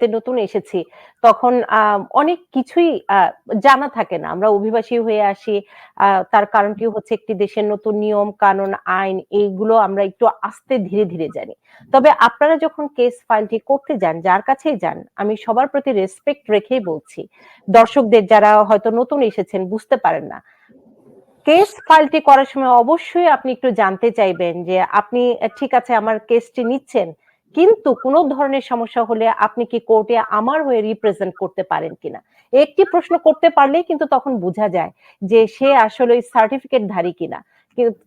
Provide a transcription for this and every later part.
তে নতুন এসেছি, তখন অনেক কিছুই জানা থাকে না। আমরা অভিবাসী হয়ে আসি তার কারণটি হচ্ছে একটি দেশের নতুন নিয়ম, কানুন, আইন, এইগুলো আমরা একটু আস্তে ধীরে ধীরে জানি। তবে আপনারা যখন কেস ফাইলটি করতে যান, যার কাছেই যান, আমি সবার প্রতি রেসপেক্ট রেখেই বলছি, দর্শকদের যারা হয়তো নতুন এসেছেন, বুঝতে পারেন না। কেস ফাইলটি করার সময় অবশ্যই আপনি একটু জানতে চাইবেন যে, আপনি, ঠিক আছে, আমার কেসটি নিচ্ছেন? কিন্তু কোনো ধরনের সমস্যা হলে আপনি কি কোর্টে আমার হয়ে রিপ্রেজেন্ট করতে পারেন কিনা? একটি প্রশ্ন করতে পারলেই কিন্তু তখন বোঝা যায় যে সে আসলে সার্টিফিকেট ধারী কিনা।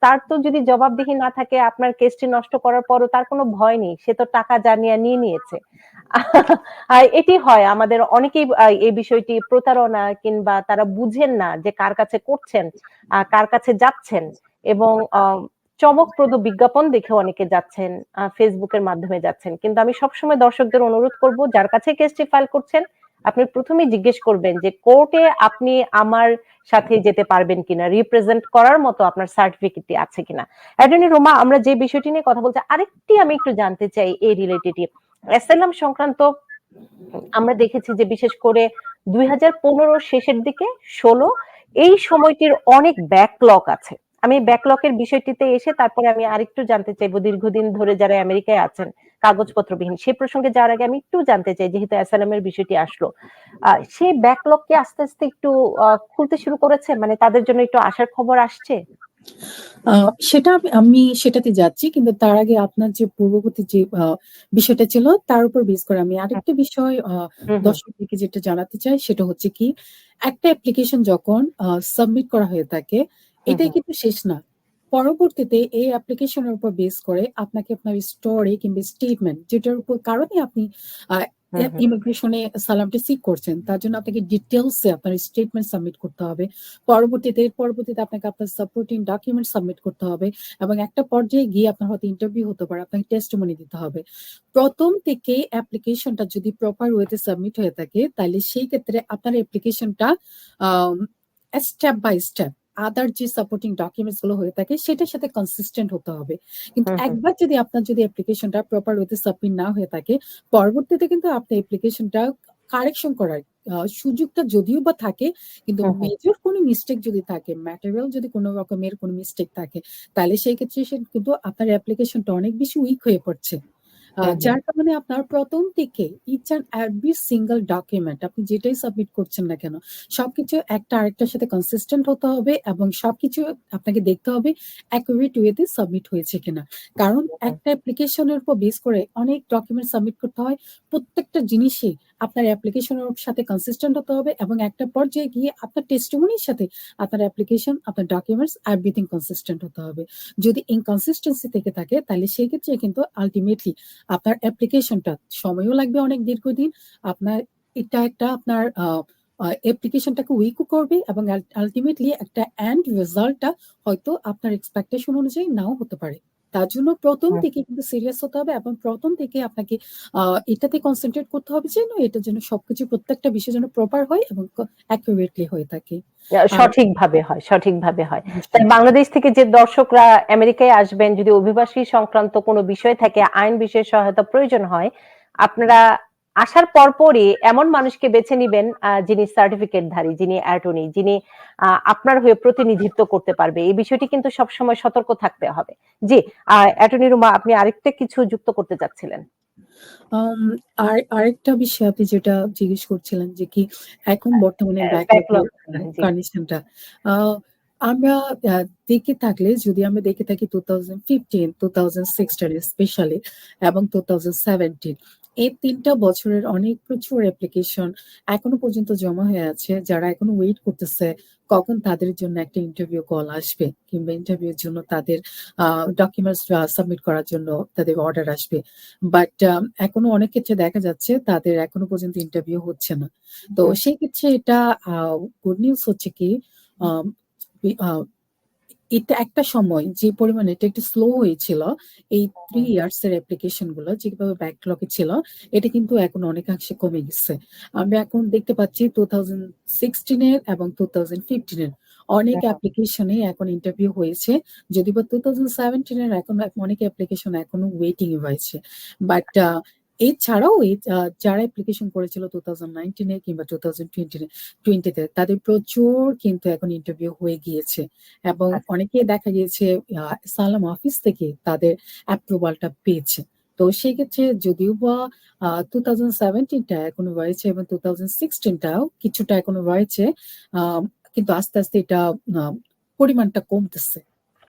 তার তো যদি জবাবদিহি না থাকে, আপনার কেসটি নষ্ট করার পরও তার কোনো ভয় নেই। সে তো টাকা জানিয়ে নিয়ে নিয়েছে। এটি হয়, আমাদের অনেকেই এই বিষয়টি প্রতারণা কিংবা তারা বুঝেন না যে কার কাছে করছেন কার কাছে যাচ্ছেন এবং চমকপ্রদ বিজ্ঞাপন দেখে অনেকে যাচ্ছেন ফেসবুকের মাধ্যমে যাচ্ছেন। কিন্তু আমি সবসময় দর্শকদের অনুরোধ করব, যার কাছে কেসটি ফাইল করছেন, আপনি প্রথমে জিজ্ঞেস করবেন যে, কোর্টে আপনি আমার সাথে যেতে পারবেন কিনা রিপ্রেজেন্ট করার মতো আপনার সার্টিফিকেটটি আছে কিনা? অ্যাটর্নি রোমা, আমরা যে বিষয়টি নিয়ে কথা বলছি, আরেকটি আমি একটু জানতে চাই এই রিলেটেড এসএলএম সংক্রান্ত আমরা দেখেছি যে, বিশেষ করে দুই হাজার পনেরো শেষের দিকে, ষোলো, এই সময়টির অনেক ব্যাকলগ আছে। আমি ব্যাকলকের বিষয়টিতে এসে তারপরে আমি আরেকটু জানতে চাইব, দীর্ঘদিন ধরে যারা আমেরিকায় আছেন, কাগজপত্রবিহীন সেই প্রসঙ্গে যাওয়ার আগে আমি একটু জানতে চাই, যেহেতু অ্যাসালামের বিষয়টি আসলো সেই ব্যাকলগকে আস্তে আস্তে একটু খুলতে শুরু করেছে? মানে তাদের জন্য একটু আসার খবর আসছে? সেটা আমি- সেটাতে যাচ্ছি কিন্তু তার আগে আপনার যে পূর্ববর্তী যে বিষয়টা ছিল তার উপর বেস করে আমি আরেকটা বিষয় হুম হুম, দর্শকদেরকে যেটা জানাতে চাই সেটা হচ্ছে কি একটা অ্যাপ্লিকেশন যখন সাবমিট করা হয়ে থাকে এটাই কিন্তু শেষ না। পরবর্তীতে এই অ্যাপ্লিকেশনের উপর বেস করে আপনাকে আপনার স্টোরি কিংবা স্টেটমেন্ট যেটার উপর কারণে আপনি ইমিগ্রেশনে সালামটি সিক করছেন। তার জন্য আপনাকে ডিটেলসে আপনার স্টেটমেন্ট সাবমিট করতে হবে। পরবর্তীতে পরবর্তীতে আপনাকে আপনার সাপোর্টিং ডকুমেন্ট সাবমিট করতে হবে এবং একটা পর্যায়ে গিয়ে আপনার হয়তো ইন্টারভিউ হতে পারে আপনাকে টেস্টমনি দিতে হবে। প্রথম থেকে অ্যাপ্লিকেশনটা যদি প্রপার ওয়েতে সাবমিট হয়ে থাকে তাহলে সেই ক্ষেত্রে আপনার অ্যাপ্লিকেশনটা স্টেপ বাই স্টেপ আদার যে সাপোর্টিং ডকুমেন্টসগুলো হয়ে থাকে সেটার সাথে কনসিস্টেন্ট হতে হবে। কিন্তু একবার যদি আপনার যদি অ্যাপ্লিকেশনটা প্রপার ওয়েতে সাবমিট না হয়ে থাকে পরবর্তীতে কিন্তু আপনার অ্যাপ্লিকেশনটা কারেকশন করার সুযোগটা যদিও বা থাকে কিন্তু মেজর কোনো মিস্টেক যদি থাকে ম্যাটেরিয়াল যদি কোনো রকমের কোনো মিস্টেক থাকে তাহলে সেই ক্ষেত্রে সে কিন্তু আপনার অ্যাপ্লিকেশনটা অনেক বেশি উইক হয়ে পড়ছে। যার কারণে আপনার প্রথম থেকে each and every single document আপনি যেটাই সাবমিট করছেন না কেন সবকিছু একটা আরেকটার সাথে কনসিস্টেন্ট হতে হবে এবং সবকিছু আপনাকে দেখতে হবে অ্যাকুরেট ওয়েতে সাবমিট হয়েছে কিনা। কারণ হুম, একটা অ্যাপ্লিকেশনের উপর বেস করে অনেক ডকুমেন্ট সাবমিট করতে হয় প্রত্যেকটা জিনিসই আপনার অ্যাপ্লিকেশনের সাথে কনসিস্টেন্ট হতে হবে এবং একটা পর্যায়ে গিয়ে আপনার টেস্টিমনির সাথে আপনার অ্যাপ্লিকেশন আপনার ডকুমেন্টস এভরিথিং কনসিস্টেন্ট হতে হবে। যদি ইনকনসিস্টেন্সি থেকে থাকে, তাহলে সেই ক্ষেত্রে কিন্তু আলটিমেটলি আপনার অ্যাপ্লিকেশনটা সময়ও লাগবে অনেক দীর্ঘদিন। আপনার এটা একটা আপনার অ্যাপ্লিকেশনটাকে উইকও করবে এবং আলটিমেটলি একটা এন্ড রেজাল্টটা হয়তো আপনার এক্সপেকটেশন অনুযায়ী নাও হতে পারে। তার জন্য প্রথম থেকে কিন্তু সিরিয়াস হতে হবে এবং প্রথম থেকে আপনাকে আহ, এটাতে কনসেন্ট্রেট করতে হবে যেন এটা যেন সবকিছু প্রত্যেকটা বিষয় যেন প্রপার হয় এবং অ্যাকুরেটলি হয়ে থাকে। সঠিক সঠিকভাবে হয় সঠিকভাবে হয়। তাই বাংলাদেশ থেকে যে দর্শকরা আমেরিকায় আসবেন যদি অভিবাসী সংক্রান্ত কোনো বিষয় থাকে আইন বিষয়ে সহায়তা প্রয়োজন হয় আপনারা আসার পরপরই এমন মানুষকে বেছে নিবেন যিনি সার্টিফিকেটধারী যিনি অ্যাটর্নি যিনি আপনার হয়ে প্রতিনিধিত্ব করতে পারবে। এই বিষয়টি কিন্তু সবসময় সতর্ক থাকতে হবে। জি অ্যাটর্নি রুমা আপনি আরেকটা কিছু যুক্ত করতে চাচ্ছিলেন। আর আরেকটা বিষয় আপনি যেটা জিজ্ঞেস করছিলেন যে কি এখন বর্তমানে হ্যাঁ, ব্যাকলগ কন্ডিশনটা আমরা দেখে থাকলে যদি আমরা দেখে থাকি two thousand fifteen two thousand sixteen specially এবং টু থাউজেন্ড সেভেন্টিন এই তিনটা বছরের অনেক প্রচুর অ্যাপ্লিকেশন এখনও পর্যন্ত জমা হয়ে আছে। যারা এখনও ওয়েট করতেছে কখন তাদের জন্য একটা ইন্টারভিউ কল আসবে কিংবা ইন্টারভিউর জন্য তাদের ডকুমেন্টস সাবমিট করার জন্য তাদের অর্ডার আসবে। বাট এখনও অনেক ক্ষেত্রে দেখা যাচ্ছে তাদের এখনও পর্যন্ত ইন্টারভিউ হচ্ছে না। তো। সেই ক্ষেত্রে এটা গুড নিউজ হচ্ছে কি এটা একটা সময় যে পরিমাণে এটা একটু স্লো হয়েছিল এই থ্রি ইয়ার্স এর অ্যাপ্লিকেশনগুলো যেভাবে ব্যাকলগে ছিল এটা কিন্তু এখন অনেকাংশে কমে গেছে। আমরা এখন দেখতে পাচ্ছি টু থাউজেন্ড সিক্সটিনের এবং টু থাউজেন্ড ফিফটিনের অনেক। অ্যাপ্লিকেশনে এখন ইন্টারভিউ হয়েছে যদি বা টু থাউজেন্ড সেভেন্টিনের এখন অনেক অ্যাপ্লিকেশন এখনও ওয়েটিং এ রয়েছে। বাট এছাড়াও যারা অ্যাপ্লিকেশন করেছিল 2019 এ কিংবা 2020 এ 20 তে তাদের প্রচুর কিন্তু এখন ইন্টারভিউ হয়ে গিয়েছে এবং আচ্ছা। অনেকেই দেখা গিয়েছে সালাম অফিস থেকে তাদের অ্যাপ্রুভালটা পেয়েছে। তো সেক্ষেত্রে যদিও বা আ 2017 টা এখনও রয়েছে এবং 2016 টাও কিছুটা এখনও রয়েছে। কিন্তু আস্তে, আস্তে এটা পরিমাণটা কমতেছে।